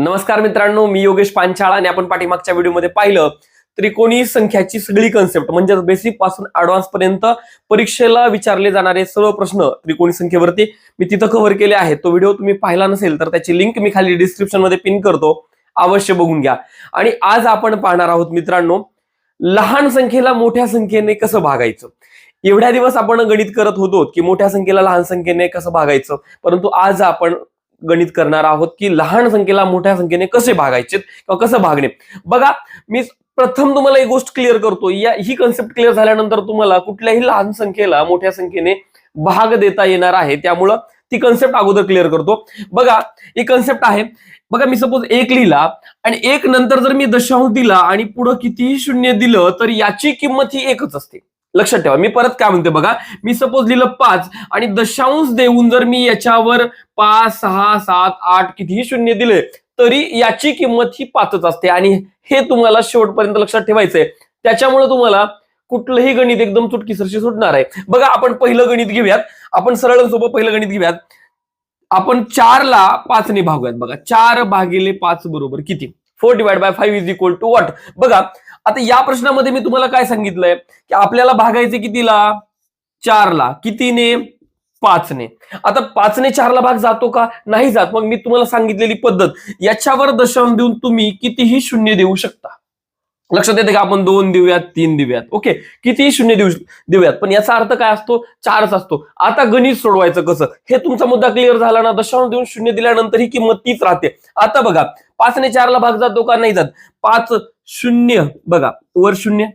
नमस्कार मित्रांनो मी योगेश पांचाळ आणि आपण पाठीमागच्या व्हिडिओमध्ये पाहिलं त्रिकोणी संख्याची सगळी कन्सेप्ट म्हणजे बेसिकपासून ऍडव्हान्स पर्यंत परीक्षेला विचारले जाणारे सर्व प्रश्न त्रिकोणी संख्येवरती मी तिथं कव्हर केले आहेत. तो व्हिडिओ तुम्ही पाहिला नसेल तर त्याची लिंक मी खाली डिस्क्रिप्शनमध्ये पिन करतो. अवश्य बघून घ्या. आणि आज आपण पाहणार आहोत मित्रांनो लहान संख्येला मोठ्या संख्येने कसं भागायचं? एवढ्या दिवस आपण गणित करत होतो की मोठ्या संख्येला लहान संख्येने कसं भागायचं? परंतु आज आपण गणित करणार आहोत की लहान संख्येला मोठ्या संख्येने कसे भागायचे किंवा कसं भागणे. बघा मी प्रथम तुम्हाला एक गोष्ट क्लिअर करतो. या ही कन्सेप्ट क्लिअर झाल्यानंतर तुम्हाला कुठल्याही लहान संख्येला मोठ्या संख्येने भाग देता येणार आहे. त्यामुळं ती कन्सेप्ट अगोदर क्लिअर करतो. बघा ही कन्सेप्ट आहे. बघा मी सपोज एक लिहिला आणि एक नंतर जर मी दशांश दिला आणि पुढं कितीही शून्य दिलं तर याची किंमत ही एकच असते. लक्षात ठेवा. मी परत काय म्हणते बघा मी सपोज लिहिलं पाच आणि दशांश देऊन जर मी याच्यावर पाच सहा सात आठ कितीही शून्य दिले तरी याची किंमत ही पाचच असते. आणि हे तुम्हाला शेवटपर्यंत लक्षात ठेवायचंय. त्याच्यामुळे तुम्हाला कुठलंही गणित एकदम चुटकीसरशी सुटणार आहे. बघा आपण पहिलं गणित घेऊयात. आपण सरळ सोबत पहिलं गणित घेऊयात. आपण चारला पाचने भागूयात बघा. चार भागिले पाच बरोबर किती? Four divide by five is equal to what? बघा आता या प्रश्नामध्ये मी तुम्हाला काय सांगितलंय? की आपल्याला भागायचे कितीला? चारला. कितीने? पाचने. आता पाचने चारला भाग जातो का? नाही जात. मग मी तुम्हाला सांगितलेली पद्धत. याच्यावर दशम देऊन तुम्ही कितीही शून्य देऊ शकता. लक्षात येते का? आपण दोन देऊयात तीन देऊयात. ओके? कितीही शून्य देऊ देऊयात. पण याचा अर्थ काय असतो? चारच असतो. आता गणित सोडवायचं कसं? हे तुमचा मुद्दा क्लिअर झाला ना? दशांश देऊन शून्य दिल्यानंतर ही किंमत तीच राहते. आता बघा. पाचने चारला भाग जातो का? नाही जात. पाच शून्य बघा वर शून्य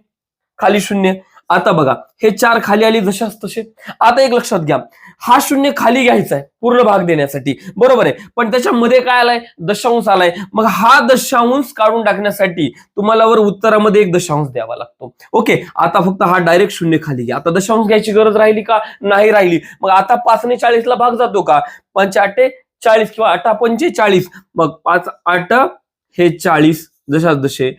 खाली शून्य. आता बघा हे चार खाली आली जशाच तसे. आता एक लक्षात घ्या हा शून्य खाली घ्यायचा आहे पूर्ण भाग देण्यासाठी. बरोबर आहे? पण त्याच्यामध्ये काय आलाय? दशांश आलाय. मग हा दशांश काढून टाकण्यासाठी तुम्हाला वर उत्तरामध्ये एक दशांश द्यावा लागतो. ओके? आता फक्त हा डायरेक्ट शून्य खाली घ्या. आता दशांश घ्यायची गरज राहिली का? नाही राहिली. मग आता पाचने चाळीसला भाग जातो का? पंच आठे चाळीस किंवा आठा पंचेचाळीस मग पाच आठ हे चाळीस जशाच जसे.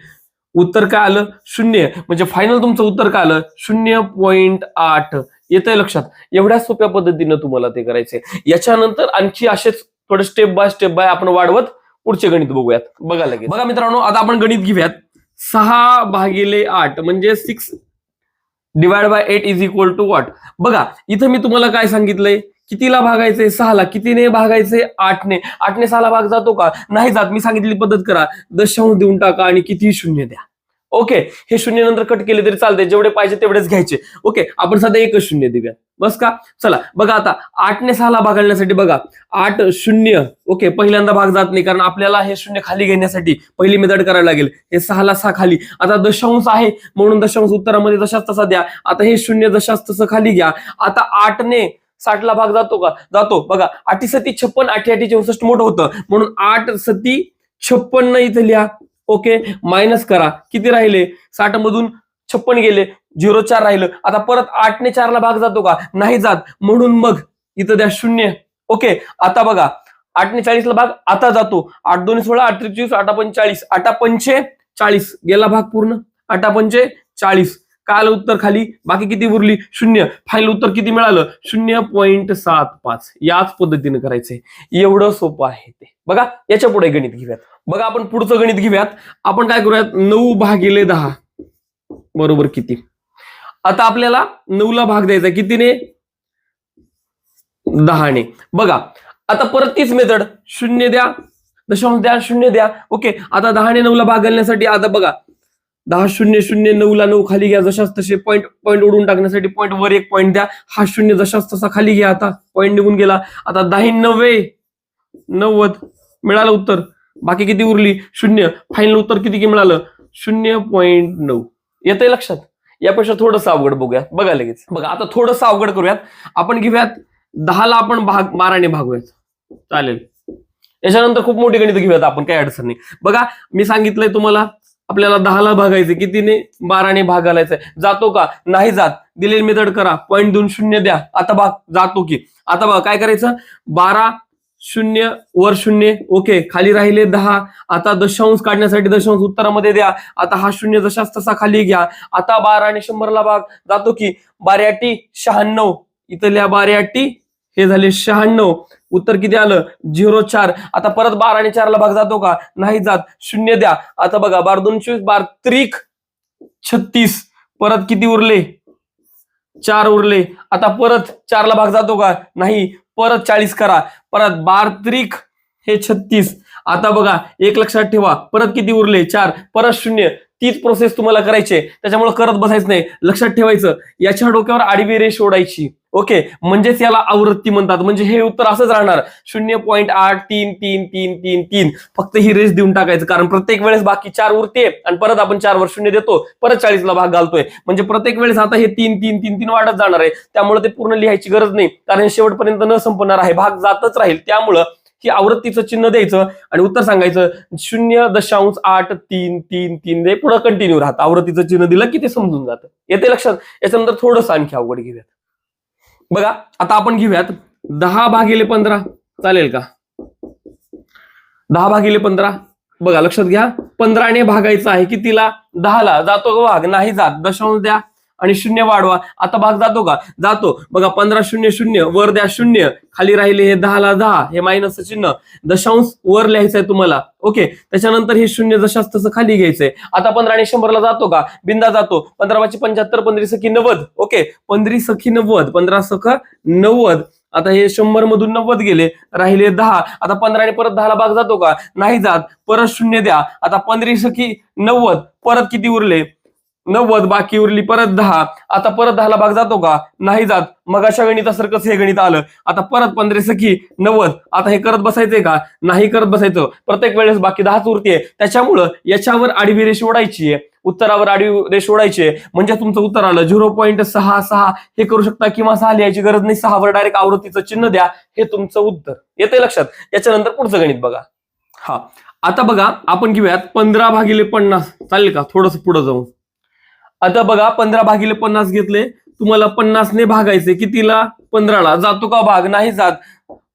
उत्तर काय आलं? शून्य. म्हणजे फायनल तुमचं उत्तर काय आलं? शून्य पॉईंट आठ. येतंय लक्षात? एवढ्या सोप्या पद्धतीनं तुम्हाला ते करायचंय. याच्यानंतर आणखी असेच थोडे स्टेप बाय स्टेप बाय आपण वाढवत पुढचे गणित बघूयात. बघा लगेच. बघा मित्रांनो आता आपण गणित घेऊयात. सहा भागिले आठ म्हणजे six divide by eight is equal to what बघा इथं मी तुम्हाला काय सांगितलंय? कितीला भागायचंय? सहाला. कितीने भागायचे आठने. आठने सहाला भाग जातो का? नाही जात. मी सांगितलेली पद्धत करा. दशांश देऊन टाका आणि किती शून्य द्या. ओके हे शून्य नंतर कट केले तरी चालते जेवढे पाहिजे तेवढेच घ्यायचे. ओके आपण सध्या एकच शून्य देऊया. बस का? चला बघा आता आठने सहाला भागण्यासाठी बघा. आठ शून्य. ओके पहिल्यांदा भाग जात नाही कारण आपल्याला हे शून्य खाली घेण्यासाठी पहिली मेथड करायला लागेल. हे सहाला सहा खाली. आता दशांश आहे म्हणून दशांश उत्तरामध्ये जशाच तसा द्या. आता हे शून्य दशाच तसं खाली घ्या. आता आठने साठला भाग जातो का? जातो. बघा आठी सती छप्पन आठी आठी चौसष्ट मोठं होतं. म्हणून आठ सती छप्पन्न इथं लिहा. ओके मायनस करा. किती राहिले? साठ मधून छप्पन गेले झिरो चार राहिलं. आता परत आठने चारला भाग जातो का? नाही जात. म्हणून मग इथं द्या शून्य. ओके आता बघा. आठने चाळीसला भाग आता जातो. आठ दोन सोळा आठ त्रेचाळीस आठा पंचेचाळीस आठा पंचे चाळीस. गेला भाग पूर्ण. आठा पंचे चाळीस. काल उत्तर खाली बाकी किती उरली? शून्य. फाईल उत्तर किती मिळालं? शून्य पॉईंट सात पाच. याच पद्धतीने करायचंय. एवढं सोपं आहे ते. बघा याच्यापुढे गणित घेऊयात. बघा आपण पुढचं गणित घेऊयात. आपण काय करूयात? नऊ भागिले दहा. बरोबर किती? आता आपल्याला नऊला भाग द्यायचा कितीने? दहाने. बघा आता परत तीच मेथड शून्य द्या. दशांश द्या शून्य द्या. ओके आता दहाने नऊला भाग घालण्यासाठी आता बघा. दहा शून्य शून्य नऊला नऊ खाली घ्या. जशाच तसे पॉईंट पॉईंट उडून टाकण्यासाठी पॉईंट वर एक पॉईंट द्या. हा शून्य जशाच तसा खाली घ्या आता. पॉईंट निघून गेला. आता दहा नव्वे. नव्वद. मिळालं उत्तर. बाकी किती उरली? शून्य. फायनल उत्तर किती की मिळालं? शून्य पॉईंट नऊ. येतंय लक्षात? यापेक्षा थोडंसं अवघड बघूया. बघा लगेच. बघा आता थोडंसं अवघड करूयात. आपण घेऊयात दहाला आपण भाग बाराने भागूयात. चालेल. याच्यानंतर खूप मोठी गणित घेऊयात आपण काही अडचण नाही. बघा मी सांगितलंय तुम्हाला आपल्याला दहाला भागायचं कितीने? बाराने भाग घालायचा जातो का? नाही जात. दिलेली मेथड करा. पॉईंट दोन शून्य द्या. आता भाग जातो की. आता बघा काय करायचं? बारा शून्य वर शून्य ओके. खाली राहिले दहा. आता दशांश काढण्यासाठी दशांश उत्तरामध्ये द्या. आता हा शून्य जशाच तसा खाली घ्या. आता बारा आणि शंभरला भाग. जातो की बाऱ्याटी शहाण्णव. इथल्या बाऱ्याटी. हे झाले शहाण्णव. उत्तर किती आलं? झिरो चार. आता परत बारा आणि चारला भाग जातो का? नाही जात. शून्य द्या. आता बघा बार दोन चोवीस बार त्रिक छत्तीस. परत किती उरले? चार उरले. आता परत चारला भाग जातो का? नाही. परत चाळीस करा. परत बार त्रिक हे छत्तीस. आता बघा एक लक्षात ठेवा. परत किती उरले? चार. परत शून्य. तीच प्रोसेस तुम्हाला करायची त्याच्यामुळे करत बसायचं नाही. लक्षात ठेवायचं. याच्या डोक्यावर आडवी रेष ओढायची. ओके म्हणजेच याला आवृत्ती म्हणतात. म्हणजे हे उत्तर असंच राहणार. शून्य पॉईंट आठ तीन तीन तीन तीन तीन. फक्त ही रेस देऊन टाकायचं. कारण प्रत्येक वेळेस बाकी चार उरते आणि परत आपण चार वर शून्य देतो. परत चाळीसला भाग घालतोय. म्हणजे प्रत्येक वेळेस आता हे तीन तीन तीन तीन वाढत जाणार आहे. त्यामुळे ते पूर्ण लिहायची गरज नाही. कारण शेवटपर्यंत न संपणार आहे. भाग जातच राहील. त्यामुळं ही आवृत्तीचं चिन्ह द्यायचं आणि उत्तर सांगायचं शून्य दशांश आठ तीन तीन तीन. दे पुढे कंटिन्यू राहतं. आवृत्तीचं चिन्ह दिलं की ते समजून जातं. येते लक्षात? याच्यानंतर थोडंसं आणखी अवघड घेऊयात. बघा आता आपण घेऊयात. दहा भागिले पंधरा चालेल का? दहा भागिले पंधरा बघा लक्षात घ्या. पंधराने भागायचं आहे कितीला? दहाला. जातो का भाग नाही जात. दशांश द्या. आणि शून्य वाढवा. आता भाग जातो का? जातो. बघा पंधरा शून्य शून्य वर द्या शून्य खाली राहिले हे दहाला दहा हे मायनसचं चिन्ह. दशांश वर लिहायचंय तुम्हाला. ओके त्याच्यानंतर हे शून्य जशाच तसं खाली घ्यायचंय. आता पंधरा आणि शंभरला जातो का? बिंदा जातो. पंधरा पाचशे पंच्याहत्तर पंधरी सखी नव्वद. ओके पंधरी सखी नव्वद पंधरा सख नव्वद. आता हे शंभर मधून नव्वद गेले राहिले दहा. आता पंधरा आणि परत दहाला भाग जातो का? नाही जात. परत शून्य द्या. आता पंधरी सखी नव्वद परत किती उरले? नव्वद बाकी उरली परत दहा. आता परत दहाला भाग जातो का? नाही जात. मग अशा गणितासारखंच हे गणित आलं. आता परत पंधरा सखी नव्वद. आता हे करत बसायचंय का? नाही करत बसायचं. प्रत्येक वेळेस बाकी दहाच उरते त्याच्यामुळं याच्यावर आडवी रेष ओढायची आहे. उत्तरावर आडवी रेष ओढायची आहे. म्हणजे तुमचं उत्तर आलं. झिरो पॉईंट सहा सहा. हे करू शकता किंवा सहा लिहायची गरज नाही. सहावर डायरेक्ट आवृत्तीचं चिन्ह द्या. हे तुमचं उत्तर. येते लक्षात? याच्यानंतर पुढचं गणित बघा. हा. आता बघा आपण घेऊयात पंधरा भागिले पन्नास. चालेल का? थोडस पुढे जाऊन. आता बघा पंधरा भागिले पन्नास घेतले. तुम्हाला पन्नासने भागायचे कितीला? पंधराला. जातो का भाग? नाही जात.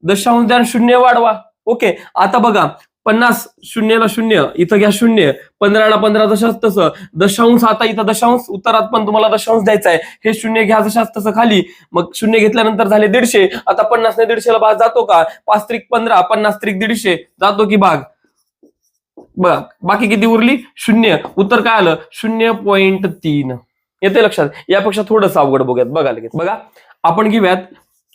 दशांश द्या शून्य वाढवा. ओके. आता बघा पन्नास शून्यला शून्य इथं घ्या शून्य. पंधराला पंधरा दशांश तसं. दशांश आता इथं दशांश उत्तरात पण तुम्हाला दशांश द्यायचा आहे हे शून्य घ्या जशाच तसं खाली. मग शून्य घेतल्यानंतर झाले दीडशे. आता पन्नासने दीडशेला भाग जातो का? पाच त्रिक पंधरा पन्नास त्रिक दीडशे. जातो की भाग? बाकी किती उरली? शून्य. उत्तर काय आलं? शून्य पॉईंट तीन. येते लक्षात? यापेक्षा थोडंसं अवघड बघूयात. बघा लगेच. बघा. आपण घेऊयात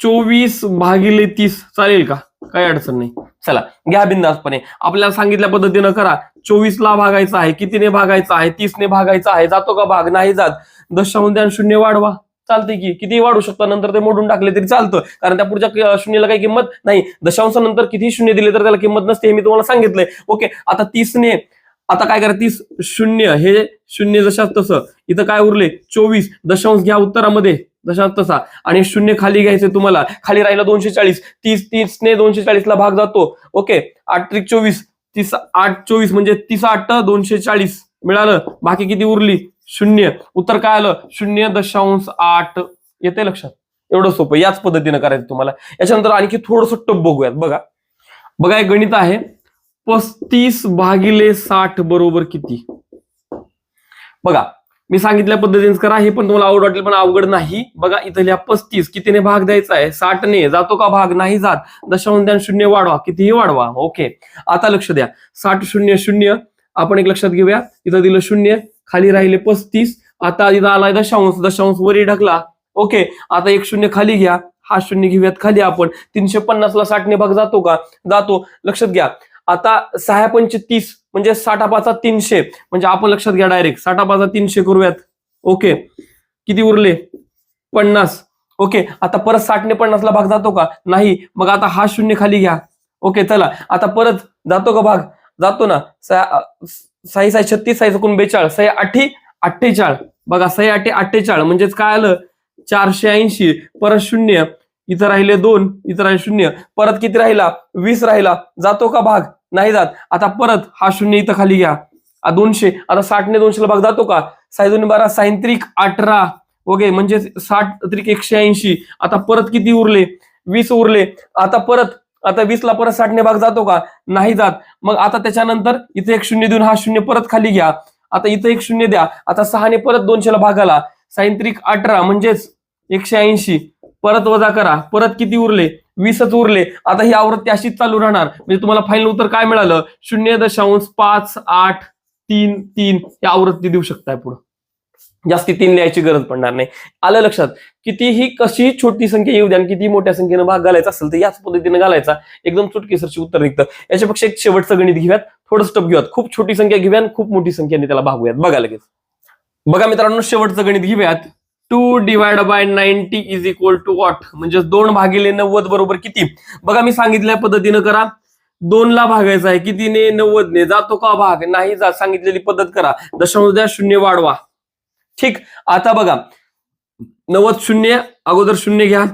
चोवीस भागिले तीस. चालेल का? काही अडचण नाही. चला घ्या बिंदासपणे. आपल्याला सांगितल्या पद्धतीनं करा. चोवीस ला भागायचं आहे. कितीने भागायचं आहे? तीसने भागायचं आहे. जातो का भाग? नाही जात. दशांश शून्य वाढवा. चालते की किती वाढू शकता नंतर ते मोडून टाकले तरी चालतं. कारण त्या पुढच्या शून्यला शून्याला काही किंमत नाही. दशांशानंतर किती शून्य दिले तर त्याला किंमत नसते हे मी तुम्हाला सांगितलंय. ओके आता तीसने आता काय करा तीस शून्य हे शून्य जशाच तसं. इथं काय उरले? चोवीस. दशांश घ्या उत्तरामध्ये. दशांश तसा. आणि शून्य खाली घ्यायचे तुम्हाला. खाली राहिला दोनशे चाळीस. तीस तीसने दोनशे चाळीसला भाग जातो. ओके आठ त्रिक चोवीस. तीस आठ चोवीस म्हणजे तीस आठ दोनशे चाळीस. मिळालं. बाकी किती उरली? शून्य. उत्तर काय आलं? शून्य दशांश आठ. येते लक्षात? एवढं सोपं. याच पद्धतीनं करायचं तुम्हाला. याच्यानंतर आणखी थोडस टप बघूयात. बघा. बघा एक गणित आहे. पस्तीस भागिले साठ बरोबर किती? बघा. मी सांगितल्या पद्धतीने करा. हे पण तुम्हाला आवड वाटेल पण अवघड नाही. बघा इथं लिहा पस्तीस. कितीने भाग द्यायचा आहे? साठने. जातो का भाग? नाही जात. दशांश शून्य वाढवा. कितीही वाढवा. ओके. आता लक्ष द्या. साठ शून्य शून्य. आपण एक लक्षात घेऊया. इथं दिलं शून्य. खाली राहिले पस्तीस. आता इथं आलाय दशांश दशांश वरी ढकला. ओके आता एक शून्य खाली घ्या. हा शून्य घेऊयात खाली आपण. तीनशे पन्नासला साठने भाग जातो का? जातो. लक्षात घ्या. आता सहा पंचे तीस म्हणजे साठा पाचा तीनशे. म्हणजे आपण लक्षात घ्या डायरेक्ट साठा पाचा तीनशे करूयात. ओके. किती उरले? पन्नास. ओके आता परत साठने पन्नासला भाग जातो का? नाही. मग आता हा शून्य खाली घ्या. ओके चला. आता परत जातो का भाग? जातो ना. सहा साई साई छत्तीस साई चुकून बेचाळ साई आठी अठ्ठेचाळ. बघा साई आठी अठ्ठेचाळ म्हणजेच काय आलं? चारशे ऐंशी परत शून्य इथं राहिले दोन इथं राहिले शून्य. परत किती राहिला? वीस राहिला. जातो का भाग? नाही जात. आता परत हा शून्य इथं खाली घ्या. दोनशे. आता साठने दोनशेला भाग जातो का? साई दोन्ही बारा सायंत्रिक अठरा. वगैरे म्हणजे साठ त्रिक एकशे ऐंशी. आता परत किती उरले? वीस उरले. आता परत आता वीसला परत साठने भाग जातो का? नाही जात. मग आता त्याच्यानंतर इथे एक शून्य देऊन हा शून्य परत खाली घ्या. आता इथं एक शून्य द्या. आता सहाने परत दोनशेला भागाला. सायंत्रिक अठरा म्हणजेच एकशे ऐंशी. परत वजा करा. परत किती उरले? वीसच उरले. आता ही आवृत्ती अशीच चालू राहणार. म्हणजे तुम्हाला फायनल उत्तर काय मिळालं? शून्य दशांश पाच आठ तीन तीन ही आवृत्ती देऊ शकताय पुढं. जास्ती तीन लिहायची गरज पडणार नाही. आलं लक्षात? कितीही कशी छोटी संख्या येऊ द्या आणि किती मोठ्या संख्येनं भाग घालायचा असेल तर याच पद्धतीने घालायचा. एकदम चुटकीसरची उत्तर निघतं. याच्यापेक्षा एक शेवटचं गणित घेऊयात. थोडं स्टप घेऊयात. खूप छोटी संख्या घेऊया आणि खूप मोठी संख्येने त्याला भागूयात बघा लगेच. बघा मित्रांनो शेवटचं गणित घेऊयात. Two divide by ninety is equal to what म्हणजे दोन भागिले नव्वद बरोबर किती? बघा मी सांगितल्या पद्धतीनं करा. दोनला भागायचा आहे. कितीने? नव्वदने. जातो का भाग? नाही जात सांगितलेली पद्धत करा. दशांश द्या शून्य वाढवा. ठीक आता बघा. नव्वद शून्य अगोदर शून्य घ्या.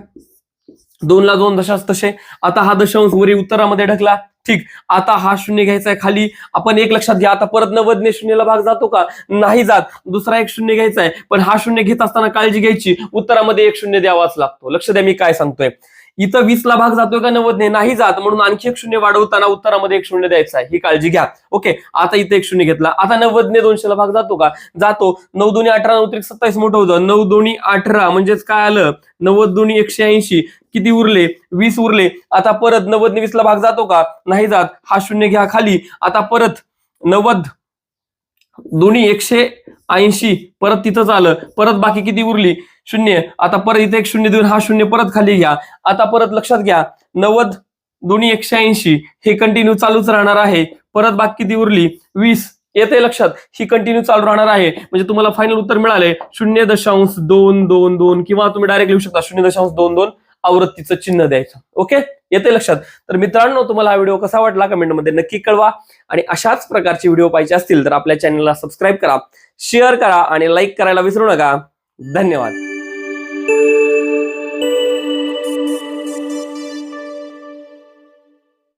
दोनला दोन दशांश तसे. आता हा दशांश वरी उत्तरामध्ये ढकला. ठीक आता हा शून्य घ्यायचा आहे खाली. आपण एक लक्षात घ्या आता परत नव्वदने शून्यला भाग जातो का? नाही जात. दुसरा एक शून्य घ्यायचा आहे. पण हा शून्य घेत असताना काळजी घ्यायची. उत्तरामध्ये एक शून्य द्यावाच लागतो. लक्ष द्या मी काय सांगतोय. इथं वीस ला भाग जातोय का नव्वदने नाही जात. म्हणून आणखी एक शून्य वाढवताना उत्तरामध्ये एक शून्य द्यायचा आहे. ही काळजी घ्या. ओके आता इथे एक शून्य घेतला. आता नव्वदने दोनशेला भाग जातो का? जातो. नऊ दोन्ही अठरा नऊ त्रिक सत्तावीस मोठं होतं. नऊ दोन्ही अठरा म्हणजेच काय आलं? नव्वद दोन्ही एकशे ऐंशी. किती उरले? वीस उरले. आता परत नव्वदने वीसला भाग जातो का? नाही जात. हा शून्य घ्या खाली. आता परत नव्वद दोन्ही एकशे ऐंशी. परत तिथंच आलं परत बाकी किती उरली? शून्य. आता परत इथे एक शून्य देऊन हा शून्य परत खाली घ्या. आता परत लक्षात घ्या. नव्वद दोन्ही एकशे ऐंशी हे कंटिन्यू चालूच राहणार आहे. परत बाकी ती उरली? वीस. येते लक्षात. ही कंटिन्यू चालू राहणार आहे. म्हणजे तुम्हाला फायनल उत्तर मिळाले शून्य दशांश दोन दोन दोन किंवा तुम्ही डायरेक्ट लिहू शकता. शून्य दशांश दोन दोन आवृत्तीचं चिन्ह द्यायचं. ओके येते लक्षात. तर मित्रांनो तुम्हाला हा व्हिडिओ कसा वाटला कमेंटमध्ये नक्की कळवा. आणि अशाच प्रकारचे व्हिडिओ पाहिजे असतील तर आपल्या चॅनलला सबस्क्राईब करा शेअर करा आणि लाईक करायला विसरू नका. धन्यवाद. Thank you.